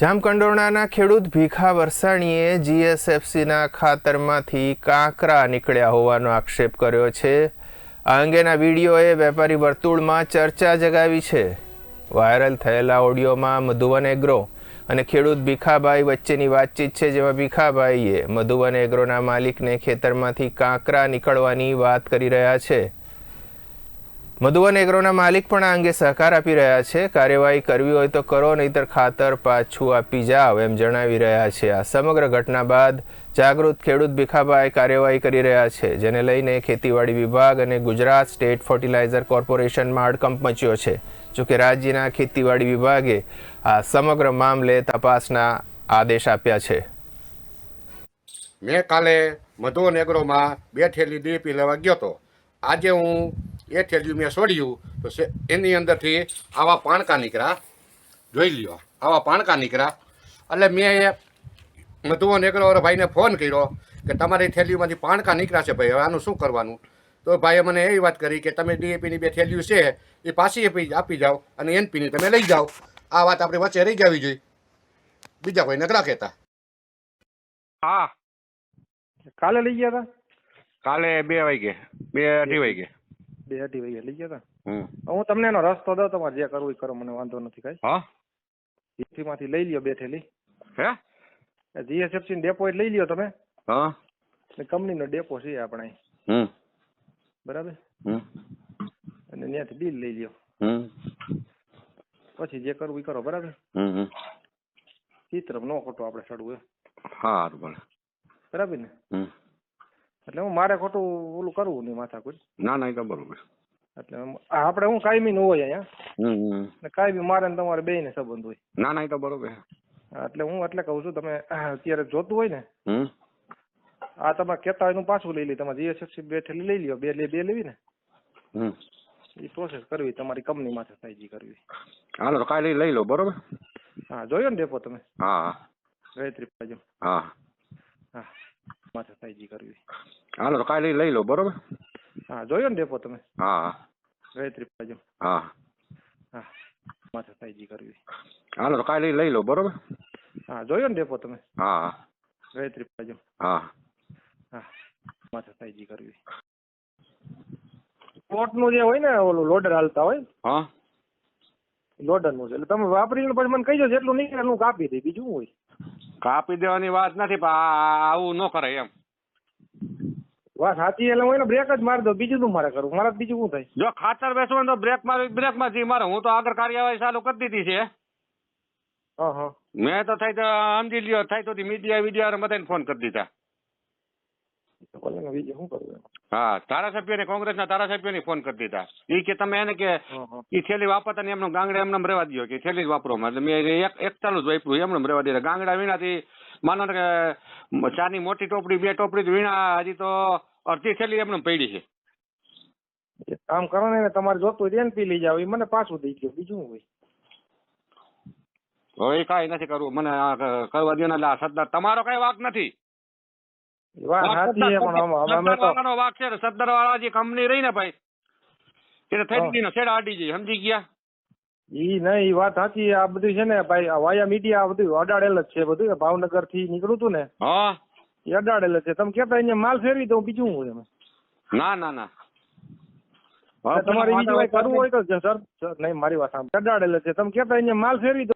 જામકંડોરણાના ખેડૂત ભીખા વરસાણીએ જીએસએફસીના ખાતરમાંથી કાંકરા નીકળ્યા હોવાનો આક્ષેપ કર્યો છે. આ અંગેના વિડીયોએ વેપારી વર્તુળમાં ચર્ચા જગાવી છે. વાયરલ થયેલા ઓડિયોમાં મધુવન એગ્રો અને ખેડૂત ભીખાભાઈ વચ્ચેની વાતચીત છે, જેમાં ભીખાભાઈએ મધુવન એગ્રોના માલિકને ખેતરમાંથી કાંકરા નીકળવાની વાત કરી રહ્યા છે. મધુવન એગ્રોના માલિક પણ આ અંગે સહકાર આપી રહ્યા છે. કાર્યવાહી કરવી હોય તો કરો, નહીતર ખાતર પાછું આપી જાઓ, એમ જણાવી રહ્યા છે. આ સમગ્ર ઘટના બાદ જાગૃત ખેડૂત ભીખાભાઈ કાર્યવાહી કરી રહ્યા છે, જેને લઈને ખેતીવાડી વિભાગ અને ગુજરાત સ્ટેટ ફર્ટિલાઇઝર કોર્પોરેશનમાં હડકંપ મચ્યો છે. જોકે રાજ્યના ખેતીવાડી વિભાગે આ સમગ્ર મામલે તપાસના આદેશ આપ્યા છે. મેં કાલે મધુવન એગ્રોમાં બે થેલી ડીપી લેવા ગયો હતો. આજે હું એ થેલી મેં છોડ્યું તો એની અંદરથી આવા પાણકા નીકળ્યા. જોઈ લ્યો આવા પાણકા નીકળ્યા. એટલે મેં એ મધુવન નીકળો વાળા ભાઈને ફોન કર્યો કે તમારી થેલીમાંથી પાણકા નીકળ્યા છે ભાઈ હવે આનું શું કરવાનું? તો ભાઈએ મને એવી વાત કરી કે તમે ડીએપીની બે થેલીઓ છે એ પાછી આપી આપી જાઓ અને એનપીની તમે લઈ જાઓ. આ વાત આપણી વચ્ચે રહી જવી જોઈએ. બીજા કોઈ નકરા કહેતા. હા. કાલે લઈ ગયા હતા કાલે બે વાગે બે અઢી વાગે બે અઢી વાગે લઈ ગયા હતા હું તમને એનો રસ્તો દઉં તમારે જે કરવું એ કરો મને વાંધો નથી કઈ. હા? માંથી લઈ લ્યો બેઠેલી હે? જીએસએફસી નો ડેપો લઈ લ્યો તમે. હા. કંપનીનો ડેપો છે આપણે હમ. બરાબર? હમ. અને ત્યાંથી બિલ લઈ લ્યો. હમ. પછી જે કરવું એ કરો બરાબર? હમ ચિત્ર નો ખોટો આપણે ચડવું એમ. સારું ભલે. બરાબર ને? હમ. એટલે હું મારે ખોટું ઓલું કરવું નહીં માથા કોઈ ના ના એ તો બરોબર. એટલે આપણે હું કાયમી નું હોય અહીંયા. ને કાયમી મારે ને તમારે બે ને સંબંધ હોય. ના ના એ તો બરોબર. એટલે હું એટલે કહું છું તમે અત્યારે જોતું હોય ને આ તમે કેતા હોય એનું પાછું લઈ લે તમારે જીએસએફસી બે થેલી લઈ લ્યો બે લે બે લેવી ને. હમ. એ પ્રોસેસ કરવી તમારી કંપની માથે સાઈજી કરવી. હાલો કાલે લઈ લો બરોબર? હા જોયો ને ડેપો તમે? હા. ગાયત્રી પાજો હા. હા. માથે સાઈજી કરવી. હાલો તો કાલે લઈ લો બરોબર? હા જોયો ને ડેપો તમે? હા. ગાયત્રી બાજુ. હા. હા માથે સાઈજી કરવી. હાલો તો કાલે લઈ લો બરોબર? હા જોયો ને ડેપો તમે? હા. ગાયત્રી બાજુ. હા. હા માથે સાઈજી કરવી. કોટનું જે હોય ને ઓલું લોડર હાલતા હોય હા. લોડરનું છે. એટલે તમે વાપરીને પછી મને કહી દો જેટલું નીકળે એટલું કાપી દે બીજું હોય? કાપી દેવાની વાત નથી પણ આવું ન કરાય એમ. વાત સાચી એટલે હું એને બ્રેક જ મારી દઉં બીજું શું મારે કરવું? મારે બીજું શું થાય? જો ખાતર બેસવું તો બ્રેક મારી બ્રેકમાંથી મારે. હું તો આગળ કાર્યવાહી ચાલુ કરી દીધી છે. મેં તો થાય તો સમજી લ્યો થાય તો મીડિયા વિડિયા બધાને ફોન કરી દીધા તો ભલે ને બીજું શું કરવું એમ? હા ધારાસભ્યોને કોંગ્રેસના ધારાસભ્યોને ફોન કરી દીધા. એ કે તમે એને કે એ થેલી વાપરતા ને એમનું ગાંગડા એમને રહેવા દો કે થેલી જ વાપરો એટલે મેં એક એક જ વાપર્યું એમને રહેવા દીધા ગાંગડા વીણાથી માનો ને કે ચાની મોટી ટોપડી બે ટોપડી વીણા હજી તો અડધી થેલી એમને પડી છે. કામ કરો ને તમારે જોતું હોય ને પી લઈ જાવ એ મને પાછું દઈ ગયો બીજું હોય? હવે કઈ નથી કરવું. મને કરવા દો ને એટલે સરદાર તમારો કઈ વાક નથી. વાત પણ આમ- આમ અમે તો વાક છે સરદાર વાળા જે કંપની રહી ને ભાઈ. એને થઈ ગઈ ને છેડા અડી જાય સમજી ગયા? ઈ નહીં ઈ વાત સાચી આ બધું છે ને ભાઈ વાયા મીડિયા બધું અડાડેલ જ છે બધું ભાવનગરથી નીકળ્યું તું ને હા. એ અડાડેલ જ છે. તમે કેતા અહીંયા માલ ફેરવી દઉં બીજું એમાં? ના ના ના. તમારે બીજું કઈ કરવું હોય તો સર નહીં મારી વાત સાંભળો. અડાડેલ છે. તમે કેતા અહીંયા માલ ફેરવી દો